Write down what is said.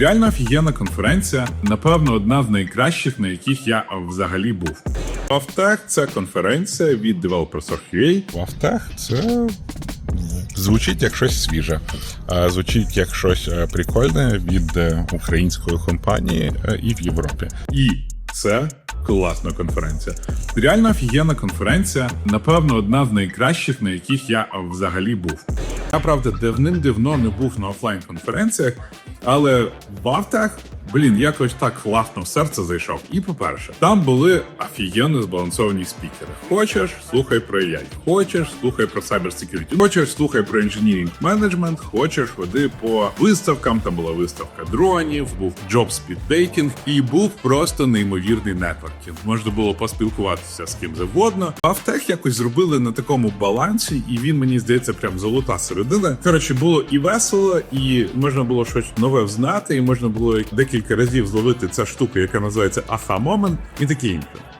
Реально офігенна конференція, напевно, одна з найкращих, на яких я взагалі був. Вавтех це конференція від Developers.ua. Вавтех це звучить як щось свіже, звучить як щось е, прикольне від е, української компанії е, і в Європі. І це класна конференція. Реально офігенна конференція, напевно, одна з найкращих, на яких я взагалі був. Я правда давним-давно не був на офлайн конференціях, але Вавтех, блін, якось так класно в серце зайшов. І по-перше, там були офігенно збалансовані спікери. Хочеш, слухай про AI. Хочеш, слухай про cyber security. Хочеш, слухай про engineering management. Хочеш, ходи по виставкам. Там була виставка дронів, був speed dating і був просто неймовірний нетворкінг. Можна було поспілкуватися з ким завгодно. Вавтех якось зробили на такому балансі, і він мені здається прям золота середина. Коротше, було і весело, і можна було щось нове взнати, і можна було декілька разів зловити ця штука, яка називається аха момент, і таке інше.